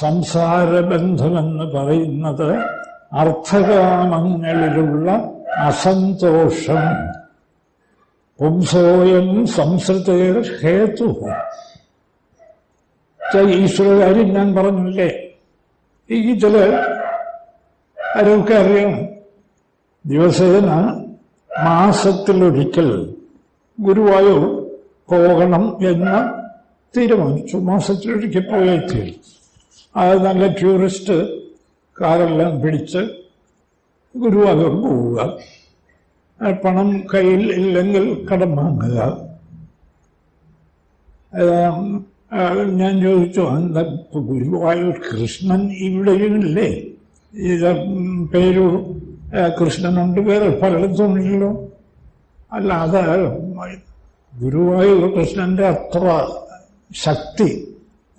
സംസാരബന്ധമെന്ന് പറയുന്നത് അർത്ഥകാമങ്ങളിലുള്ള അസന്തോഷം. പുംസോയം സംസൃതേർ ഹേതു. ഈശ്വരകാര്യം ഞാൻ പറഞ്ഞില്ലേ? ഈ ചില ആരൊക്കെ അറിയാം? ദിവസേന മാസത്തിലൊരിക്കൽ ഗുരുവായൂർ പോകണം എന്ന് തീരുമാനിച്ചു. മാസത്തിലൊരിക്കൽ പോയേ തീരും. അത് നല്ല ടൂറിസ്റ്റ് കാറെല്ലാം പിടിച്ച് ഗുരുവായൂർ പോവുക. പണം കയ്യിൽ ഇല്ലെങ്കിൽ കടം വാങ്ങുക. ഞാൻ ചോദിച്ചു എന്താ ഗുരുവായൂർ കൃഷ്ണൻ ഇവിടെയില്ലേ ഇത് പേരു കൃഷ്ണനുണ്ട്. വേറെ പലയിടത്തുണ്ടല്ലോ അല്ല അത് ഗുരുവായൂർ കൃഷ്ണന്റെ അത്ര ശക്തി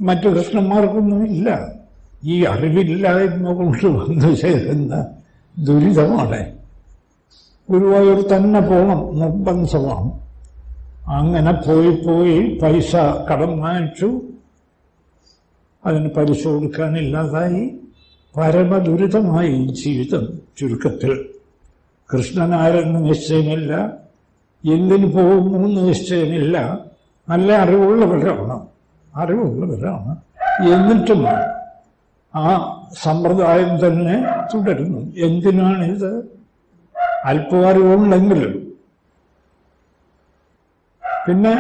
മറ്റു കൃഷ്ണന്മാർക്കൊന്നും ഇല്ല. ഈ അറിവില്ലായ്മ കൊണ്ട് വന്നു ചേരുന്ന ദുരിതമാണ്. ഗുരുവായൂർ തന്നെ പോകണം നിർബന്ധമാണ്. അങ്ങനെ പോയി പോയി പൈസ കടം വാങ്ങിച്ചു. അതിന് പലിശ കൊടുക്കാനില്ലാതായി പരമദുരിതമായി ജീവിതം ചുരുക്കത്തിൽ. കൃഷ്ണനാരെന്ന് നിശ്ചയമില്ല. എന്തിനു പോകുന്നു നിശ്ചയമില്ല. നല്ല അറിവുള്ളവരാണ് അറിവുള്ളവരാണ്. എന്നിട്ടും ആ സമ്പ്രദായം തന്നെ തുടരുന്നു. എന്തിനാണിത്? അല്പം അറിവുണ്ടെങ്കിലും പിന്നെ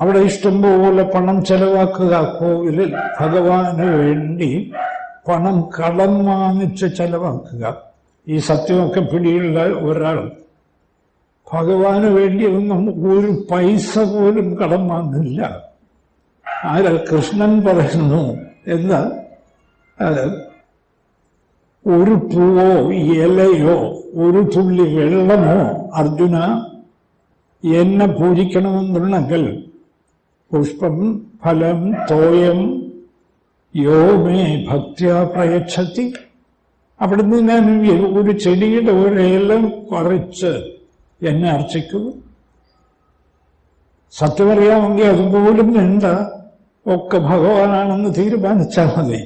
അവിടെ ഇഷ്ടംപോലെ പണം ചെലവാക്കുക. കോവിലിൽ ഭഗവാന് വേണ്ടി പണം കടം വാങ്ങിച്ച് ചെലവാക്കുക. ഈ സത്യമൊക്കെ പിടിയുള്ള ഒരാൾ. ഭഗവാന് വേണ്ടി ഒന്നും ഒരു പൈസ പോലും കടം വാങ്ങില്ല ആര് കൃഷ്ണൻ പറയുന്നു എന്ന് ഒരു പൂവോ ഇലയോ ഒരു തുള്ളി വെള്ളമോ അർജുന എന്നെ പൂജിക്കണമെന്നുണ്ടെങ്കിൽ പുഷ്പം ഫലം തോയം യോ മേ ഭക്തിയ പ്രയച്ഛത്തി. അവിടുന്ന് ഞാൻ ഒരു ചെടിയുടെ ഒരേലം കുറച്ച് എന്നെ അർച്ചിക്കൂ സത്യമറിയാമെങ്കിൽ അതുപോലും വേണ്ട ഒക്കെ ഭഗവാനാണെന്ന് തീരുമാനിച്ചാൽ മതി.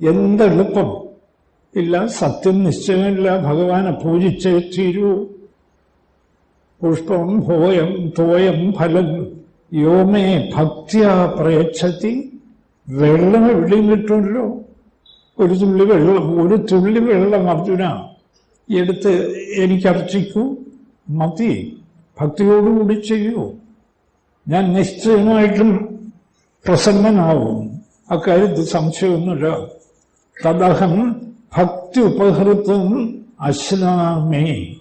എന്തെളുപ്പം? ഇല്ല സത്യം നിശ്ചയമില്ല ഭഗവാനെ പൂജിച്ചേ തീരൂ. പുഷ്പം ഭോയം തോയം ഫലം യോമേ ഭക്തിയ പ്രയച്ഛത്തി വെള്ളം എവിടെയും കിട്ടുമല്ലോ. ഒരു തുള്ളി വെള്ളം ഒരു തുള്ളി വെള്ളം അർജുന എടുത്ത് എനിക്ക് അർച്ചിക്കൂ മതി ഭക്തിയോടുകൂടി ചെയ്യൂ. ഞാൻ നിശ്ചയമായിട്ടും പ്രസന്നനാവും. അക്കാര്യത്തിൽ സംശയമൊന്നുമില്ല. തദ്ദേഹം ഭക്തി ഉപഹൃത്വം അശ്നാമേ.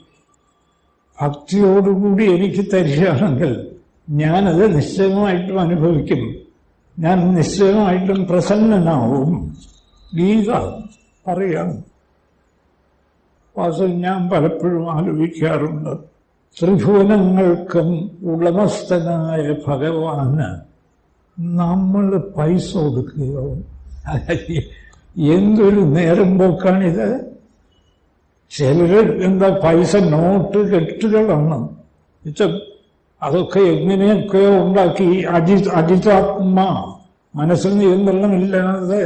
ഭക്തിയോടുകൂടി എനിക്ക് തരികയാണെങ്കിൽ ഞാനത് നിശ്ചയമായിട്ടും അനുഭവിക്കും. ഞാൻ നിശ്ചയമായിട്ടും പ്രസന്നനാവും. ഗീത പറയാം വാസു ഞാൻ പലപ്പോഴും ആലോചിക്കാറുണ്ട്. ത്രിഭുവനങ്ങൾക്കും ഉടമസ്ഥനായ ഭഗവാന് നമ്മൾ പൈസ കൊടുക്കുകയോ? എന്തൊരു നേരം പോക്കാണിത്? ചിലർ എന്താ പൈസ നോട്ട് കെട്ടുകളാണ് അതൊക്കെ എങ്ങനെയൊക്കെയോ ഉണ്ടാക്കി അജി അജിതാത്മ മനസ്സിൽ നിയന്ത്രണമില്ലാതെ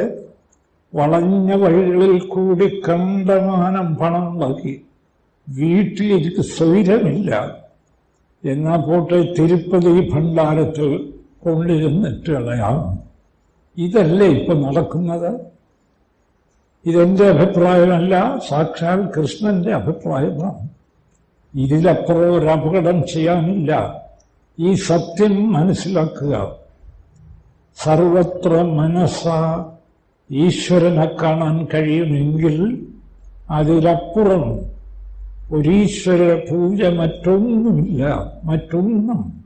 വളഞ്ഞ വഴികളിൽ കൂടി കണ്ടമാനം പണം ഉണ്ടാക്കി. വീട്ടിലിരിക്കും സ്വൈരമില്ല. എന്നാ പോട്ടെ തിരുപ്പതി ഭണ്ഡാരത്തിൽ കൊണ്ടിരുന്നിട്ട് കളയാം ഇതല്ലേ ഇപ്പൊ നടക്കുന്നത്? ഇതെന്റെ അഭിപ്രായമല്ല സാക്ഷാൽ കൃഷ്ണന്റെ അഭിപ്രായമാണ്. ഇതിലപ്പുറം ഒരു അപകടം ചെയ്യാനില്ല. ഈ സത്യം മനസ്സിലാക്കുക. സർവത്ര മനസ്സ ഈശ്വരനെ കാണാൻ കഴിയുമെങ്കിൽ അതിലപ്പുറം ഒരീശ്വര പൂജ മറ്റൊന്നുമില്ല. മറ്റൊന്നും